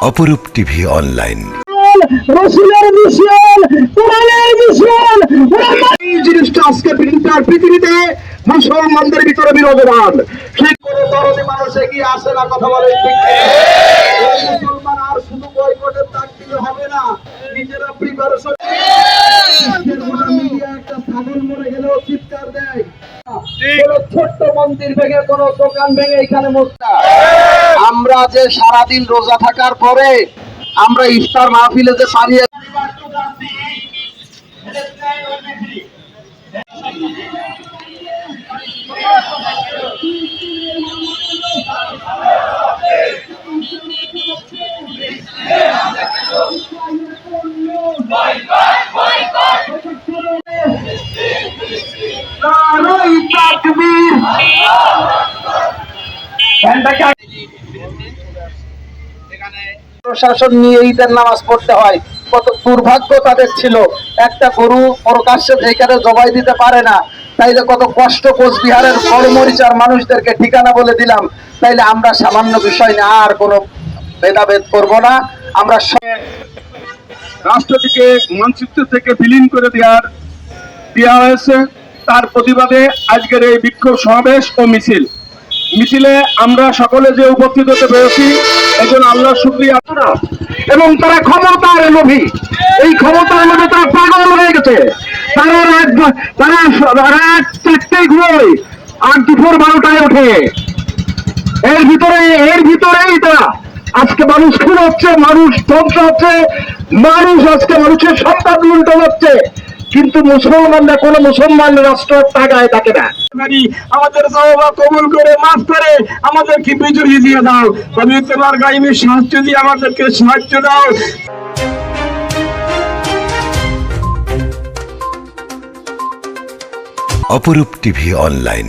অপরূপ TV online. রসুলের mission কোরআনের মিশন এই জিনিসটা আজকে পৃথিবীর পৃথিবীতে মুসলমানদের ভিতরে মানুষ এগিয়ে আসে না কথা বলে ঠিক কি? এই মুসলমান আর শুধু বয়কটের তাক দিলে হবে না নিজেরা প্রিপারেশন একটা ছাগল মরে গেলেও চিৎকার দেয়। ছোট্ট মন্দির ভেঙে কোন দোকান ভেঙে এখানে মোস্তা আমরা যে সারাদিন রোজা থাকার পরে আমরা ইফতার মাহফিলে যে পানি নারাই তাকবীর। ফ্যানটাকে প্রশাসন নিয়ে ঈদের নামাজ পড়তে হয়। কত দুর্ভাগ্য তাদের ছিল। একটা গরু প্রকাশ্যে যেখানে জবাই দিতে পারে না, তাইলে কত কষ্ট কোচবিহারের কর্মরিচার মানুষদেরকে ঠিকানা বলে দিলাম। তাইলে আমরা সামান্য বিষয় নিয়ে আর কোনো ভেদাভেদ করব না। আমরা রাষ্ট্রটিকে মানচিত্র থেকে বিলীন করে দেওয়ার দেওয়া হয়েছে। তার প্রতিবাদে আজকের এই বিক্ষোভ সমাবেশ ও মিছিল। মিছিলে আমরা সকলে যে উপস্থিত হতে পেরেছি একজন আল্লাহ শুক্রিয়া এবং তারা ক্ষমতার লোভী। এই ক্ষমতার লোভে তারা পাগল হয়ে গেছে। তারা রাত তারা রাত চারটায় ঘুমোয়। আর দুপুর বারোটায় ওঠে। এর ভিতরে, এর ভিতরেই তারা আজকে মানুষ খুন হচ্ছে, মানুষ ধ্বংস হচ্ছে, মানুষ আজকে মানুষের সন্তান উল্টো হচ্ছে। কিন্তু মুসলমানরা, কোনো মুসলমান রাষ্ট্র টাকায় থাকে না। আমাদের কবুল করে মাফ করে আমাদেরকে বিজয়ী দিয়ে দাও। তবে তোমার সাহায্য দিয়ে আমাদেরকে সাহায্য দাও। অপরূপ টিভি অনলাইন।